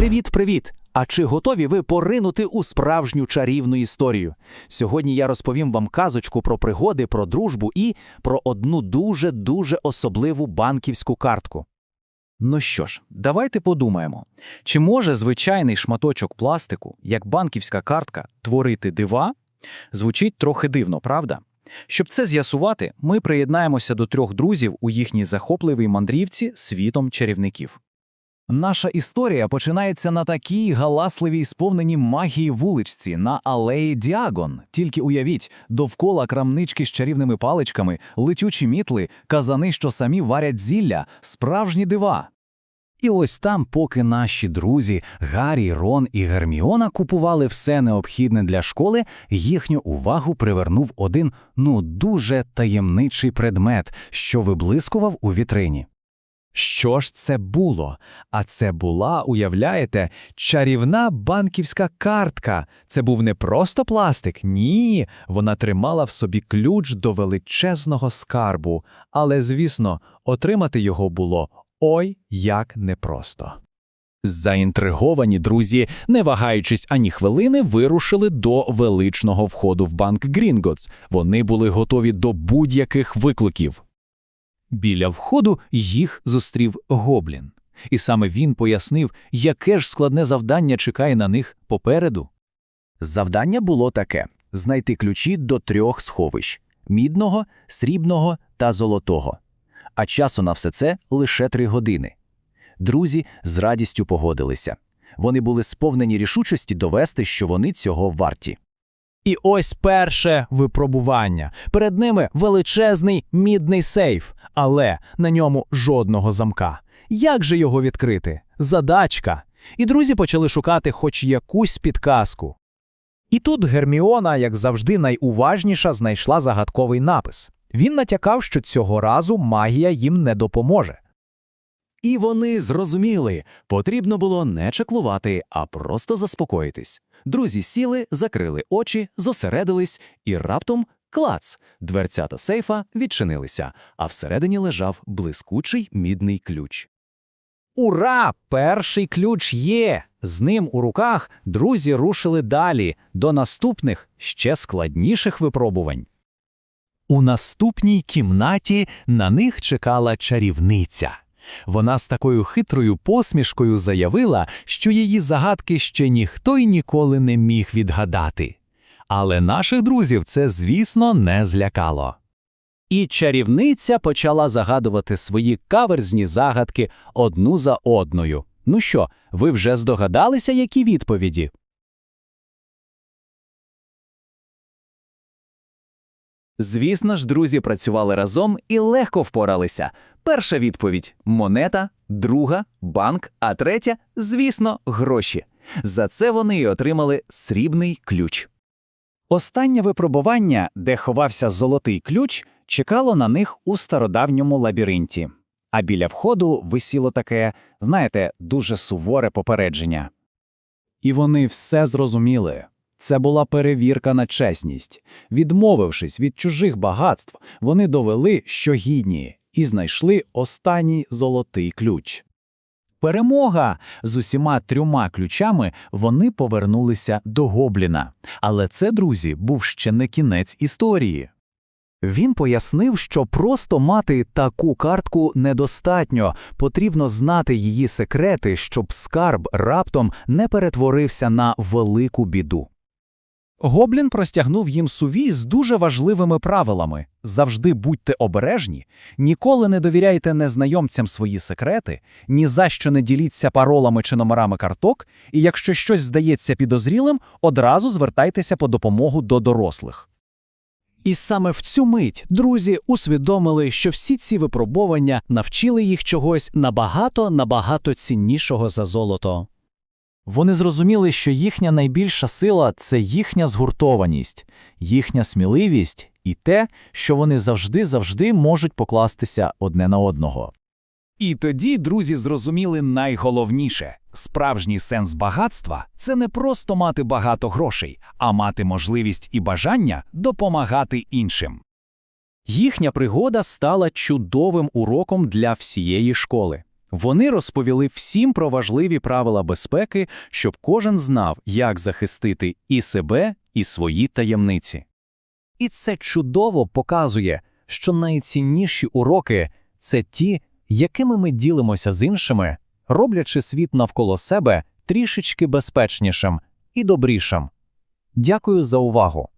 Привіт-привіт! А чи готові ви поринути у справжню чарівну історію? Сьогодні я розповім вам казочку про пригоди, про дружбу і про одну дуже-дуже особливу банківську картку. Ну що ж, давайте подумаємо, чи може звичайний шматочок пластику, як банківська картка, творити дива? Звучить трохи дивно, правда? Щоб це з'ясувати, ми приєднаємося до трьох друзів у їхній захопливій мандрівці світом чарівників. Наша історія починається на такій галасливій сповненій магії вуличці на алеї Діагон. Тільки уявіть, довкола крамнички з чарівними паличками, летючі мітли, казани, що самі варять зілля, справжні дива. І ось там, поки наші друзі Гаррі, Рон і Герміона купували все необхідне для школи, їхню увагу привернув один ну дуже таємничий предмет, що виблискував у вітрині. Що ж це було? А це була, уявляєте, чарівна банківська картка. Це був не просто пластик, ні. Вона тримала в собі ключ до величезного скарбу, але, звісно, отримати його було ой як непросто. Заінтриговані друзі, не вагаючись ані хвилини, вирушили до величного входу в банк Грінготс. Вони були готові до будь-яких викликів. Біля входу їх зустрів гоблін, і саме він пояснив, яке ж складне завдання чекає на них попереду. Завдання було таке: знайти ключі до трьох сховищ мідного, срібного та золотого. А часу на все це лише три години. Друзі з радістю погодилися. Вони були сповнені рішучості довести, що вони цього варті. І ось перше випробування. Перед ними величезний мідний сейф, але на ньому жодного замка. Як же його відкрити? Задачка. І друзі почали шукати хоч якусь підказку. І тут Герміона, як завжди, найуважніша знайшла загадковий напис. Він натякав, що цього разу магія їм не допоможе. І вони зрозуміли, потрібно було не чеклувати, а просто заспокоїтись. Друзі сіли, закрили очі, зосередились, і раптом клац! Дверцята сейфа відчинилися, а всередині лежав блискучий мідний ключ. Ура! Перший ключ є! З ним у руках друзі рушили далі до наступних, ще складніших випробувань. У наступній кімнаті на них чекала чарівниця. Вона з такою хитрою посмішкою заявила, що її загадки ще ніхто й ніколи не міг відгадати. Але наших друзів це, звісно, не злякало. І чарівниця почала загадувати свої каверзні загадки одну за одною. Ну що, ви вже здогадалися, які відповіді? Звісно ж, друзі працювали разом і легко впоралися. Перша відповідь монета, друга банк, а третя, звісно, гроші. За це вони й отримали срібний ключ. Останнє випробування, де ховався золотий ключ, чекало на них у стародавньому лабіринті. А біля входу висіло таке, знаєте, дуже суворе попередження. І вони все зрозуміли. Це була перевірка на чесність. Відмовившись від чужих багатств, вони довели, що гідні, і знайшли останній золотий ключ. Перемога з усіма трьома ключами вони повернулися до Гобліна. Але це, друзі, був ще не кінець історії. Він пояснив, що просто мати таку картку недостатньо, потрібно знати її секрети, щоб скарб раптом не перетворився на велику біду. Гоблін простягнув їм сувій з дуже важливими правилами завжди будьте обережні, ніколи не довіряйте незнайомцям свої секрети, ні за що не діліться паролами чи номерами карток, і якщо щось здається підозрілим, одразу звертайтеся по допомогу до дорослих. І саме в цю мить друзі усвідомили, що всі ці випробування навчили їх чогось набагато набагато ціннішого за золото. Вони зрозуміли, що їхня найбільша сила це їхня згуртованість, їхня сміливість і те, що вони завжди завжди можуть покластися одне на одного. І тоді друзі зрозуміли найголовніше справжній сенс багатства це не просто мати багато грошей, а мати можливість і бажання допомагати іншим. Їхня пригода стала чудовим уроком для всієї школи. Вони розповіли всім про важливі правила безпеки, щоб кожен знав, як захистити і себе, і свої таємниці. І це чудово показує, що найцінніші уроки це ті, якими ми ділимося з іншими, роблячи світ навколо себе трішечки безпечнішим і добрішим. Дякую за увагу.